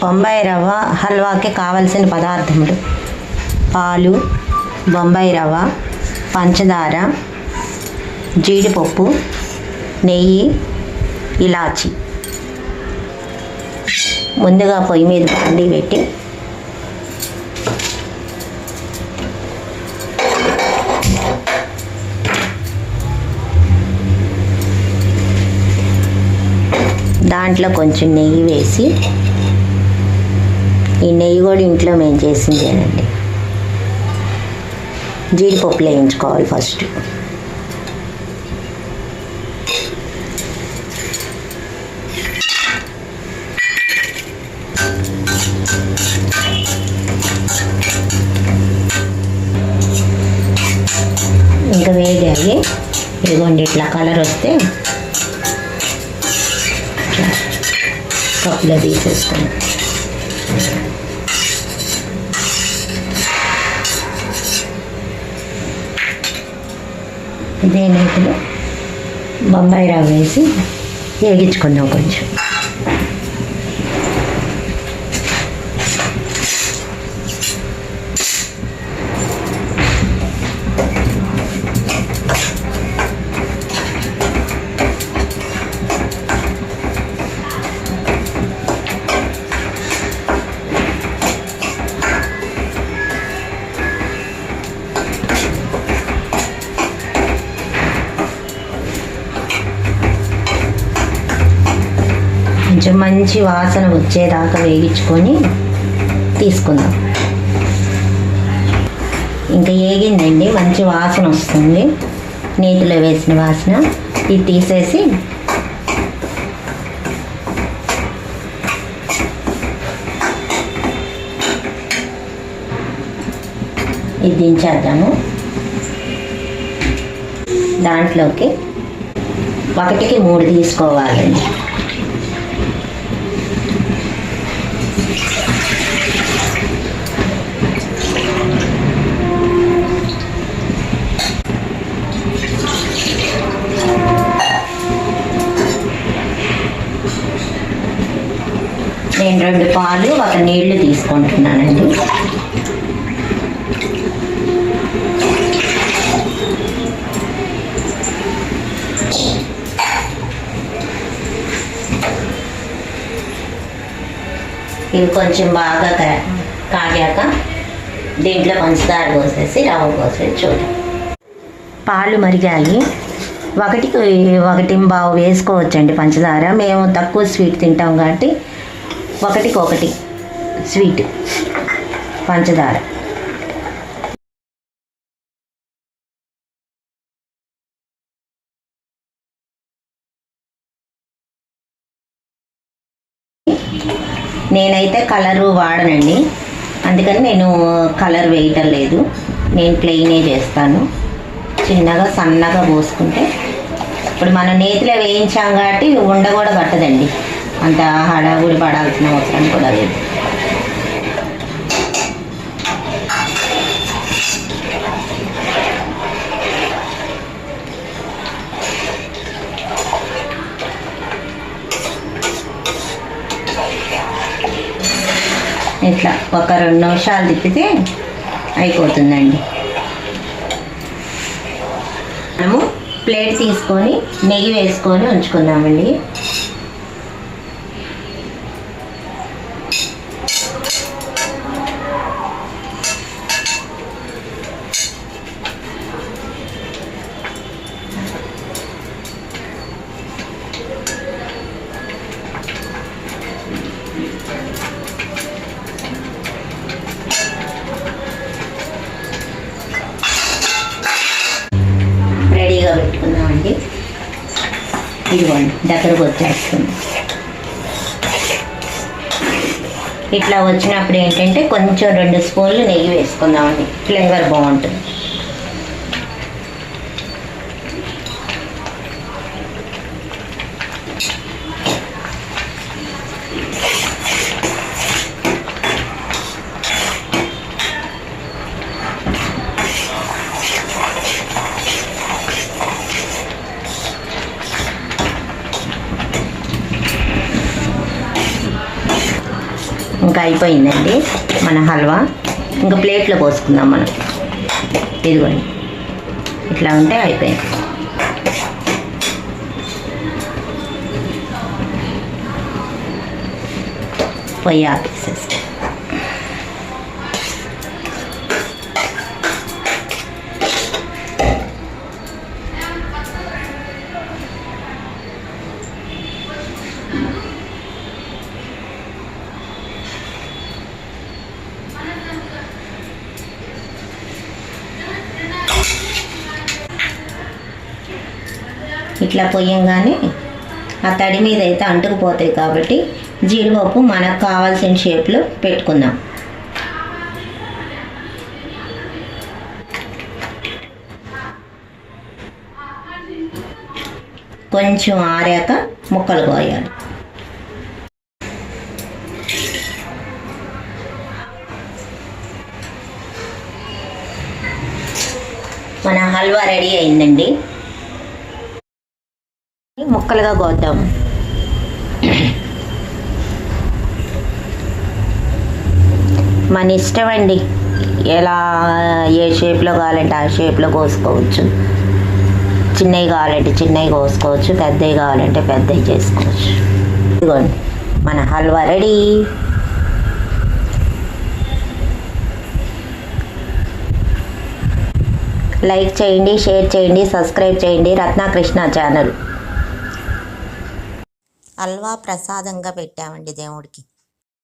బొంబాయి రవ్వ హల్వాకి కావలసిన పదార్థములు. పాలు బొంబాయి రవ్వ పంచదార జీడిపప్పు నెయ్యి ఇలాచి. ముందుగా పొయ్యి మీద పండి పెట్టి దాంట్లో కొంచెం నెయ్యి వేసి ఈ నెయ్యి కూడా ఇంట్లో మేము చేసిందేనండి జీడిపప్పు వేయించుకోవాలి ఫస్ట్. ఇంకా వేగాయి ఇదిగోండి ఇట్లా కలర్ వస్తే కప్పులో తీసేసుకున్నాం ఇదే బొంబాయి రవ్వ వేసి వేగించుకుందాం కొంచెం. కొంచెం మంచి వాసన వచ్చేదాకా వేగించుకొని తీసుకుందాం. ఇంకా ఏగిందండి మంచి వాసన వస్తుంది. నీటిలో వేసిన వాసన. ఇది తీసేసి ఇది దించేద్దాము. దాంట్లోకి ఒకటికి మూడు తీసుకోవాలండి నేను రెండు పాలు ఒక నీళ్ళు తీసుకుంటున్నానండి. ఇవి కొంచెం బాగా కా- కాగాక దీంట్లో పంచదార పోసేసి రవ్వ పోసేసి చూడండి. పాలు మరిగాయి. ఒకటికి ఒకటి బావు వేసుకోవచ్చండి పంచదార. మేము తక్కువ స్వీట్ తింటాం కాబట్టి ఒకటికి ఒకటి స్వీట్. పంచదార. నేనైతే కలరు వాడనండి. అందుకని నేను కలర్ వేయటం లేదు. నేను ప్లెయినే చేస్తాను. చిన్నగా సన్నగా పోసుకుంటే. ఇప్పుడు మనం నేతిలో వేయించాం కాబట్టి ఉండ కూడా పట్టదండి. అంత హడావుడి పడాల్సిన అవసరం కూడా లేదు. ఇట్లా ఒక రెండు నిమిషాలు తిప్పితే అయిపోతుందండి. మనము ప్లేట్ తీసుకొని నెయ్యి వేసుకొని ఉంచుకుందామండి. ఇదిగోండి దగ్గరకు వచ్చేస్తుంది. ఇట్లా వచ్చినప్పుడు ఏంటంటే కొంచెం రెండు స్పూన్లు నెయ్యి వేసుకుందామండి. ఫ్లేవర్ బాగుంటుంది. ఇంకా అయిపోయిందండి మన హల్వా. ఇంకా ప్లేట్లో పోసుకుందాం మనం. ఇదిగోండి. ఇట్లా ఉంటే అయిపోయింది. పొయ్యి ఆపేసేసి ఇట్లా పొయ్యంగానే ఆ తడి మీద అయితే అంటుకుపోతాయి కాబట్టి జీడిపప్పు మనకు కావాల్సిన షేప్లో పెట్టుకుందాం. కొంచెం ఆరాక ముక్కలు కోయాలి. మన హల్వా రెడీ అయిందండి. ముక్కలుగా కోద్దాం మన ఇష్టం అండి. ఎలా ఏ షేప్లో కావాలంటే ఆ షేప్లో కోసుకోవచ్చు. చిన్నవి కావాలంటే చిన్నవి కోసుకోవచ్చు. పెద్దవి కావాలంటే పెద్దవి చేసుకోవచ్చు. ఇదిగోండి మన హల్వా రెడీ. లైక్ చేయండి షేర్ చేయండి సబ్స్క్రైబ్ చేయండి. రత్నాకృష్ణ ఛానల్. అల్వా ప్రసాదంగా పెట్టామండి దేవుడికి.